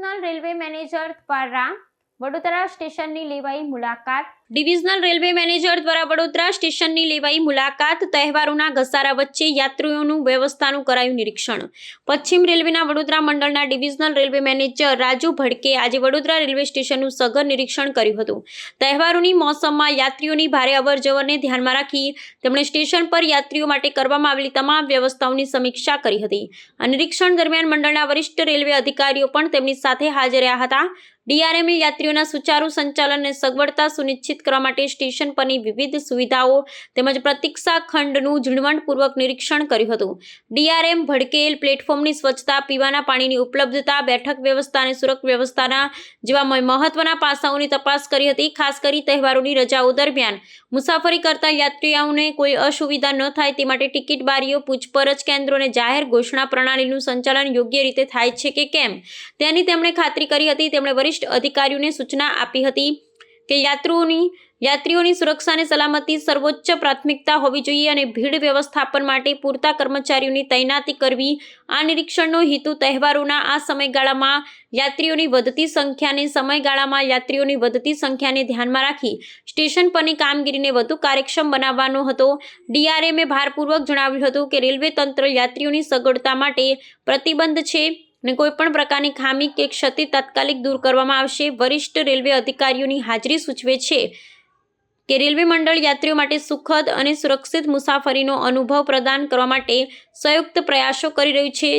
Divisional railway manager દ્વારા વડોદરા સ્ટેશનની લેવાઈ મુલાકાત. ડિવિઝનલ રેલવે મેનેજર દ્વારા વડોદરા સ્ટેશનની લેવાઈ મુલાકાત, તહેવારોના ઘસારા વચ્ચે યાત્રીઓનું વ્યવસ્થાનું કરાયું નિરીક્ષણ. પશ્ચિમ રેલવેના વડોદરા મંડળના divisional railway manager Raju Bhadke આજે વડોદરા રેલવે સ્ટેશનનું સઘન નિરીક્ષણ કર્યું હતું. તહેવારોની મોસમમાં યાત્રીઓની ભારે અવરજવરને ધ્યાનમાં રાખી તેમણે સ્ટેશન પર યાત્રીઓ માટે કરવામાં આવેલી તમામ વ્યવસ્થાઓની સમીક્ષા કરી હતી. આ નિરીક્ષણ દરમિયાન મંડળના વરિષ્ઠ રેલવે અધિકારીઓ પણ તેમની સાથે હાજર રહ્યા હતા. ડીઆરએમએ યાત્રીઓના સુચારુ સંચાલનને સગવડતા સુનિશ્ચિત કરવા માટે સ્ટેશન પરની વિવિધ સુવિધાઓ તેમજ પ્રતીક્ષા ખંડનું ઝીણવટપૂર્વક નિરીક્ષણ કર્યું હતું. ડીઆરએમ ભડકેલ પ્લેટફોર્મની સ્વચ્છતા, પીવાના પાણીની ઉપલબ્ધતા, બેઠક વ્યવસ્થા અને સુરક્ષ વ્યવસ્થાના જેવા મહત્વના પાસાઓની તપાસ કરી હતી, ખાસ કરી તહેવારોની રજાઓ દરમિયાન. મુસાફરી કરતા યાત્રીઓને કોઈ અસુવિધા ન થાય તે માટે ટિકિટ બારીઓ, પૂછપરછ કેન્દ્રો અને જાહેર ઘોષણા પ્રણાલીનું સંચાલન યોગ્ય રીતે થાય છે કે કેમ? તેની તેમણે ખાતરી કરી હતી, તેમણે વરિષ્ઠ અધિકારીઓને સૂચના આપી હતી કે યાત્રીઓની યાત્રીઓની સુરક્ષા અને સલામતી સર્વોચ્ચ પ્રાથમિકતા હોવી જોઈએ અને ભીડ વ્યવસ્થાપન માટે પૂરતા કર્મચારીઓની તૈનાતી કરવી. આ નિરીક્ષણનો હેતુ તહેવારોના આ સમયગાળામાં યાત્રીઓની વધતી સંખ્યાને, સમયગાળામાં યાત્રીઓની વધતી સંખ્યાને ધ્યાનમાં રાખી સ્ટેશન પરની કામગીરીને વધુ કાર્યક્ષમ બનાવવાનો હતો. ડીઆરએમએ ભારપૂર્વક જણાવ્યું હતું કે રેલવે તંત્ર યાત્રીઓની સગવડતા માટે પ્રતિબંધ છે. અને કોઈ પણ પ્રકારની ખામી કે ક્ષતિ તાત્કાલિક દૂર કરવામાં આવશે, વરિષ્ઠ રેલવે અધિકારીઓની હાજરી સૂચવે છે કે રેલવે મંડળ યાત્રીઓ માટે સુખદ અને સુરક્ષિત મુસાફરીનો અનુભવ પ્રદાન કરવા માટે સંયુક્ત પ્રયાસો કરી રહ્યું છે.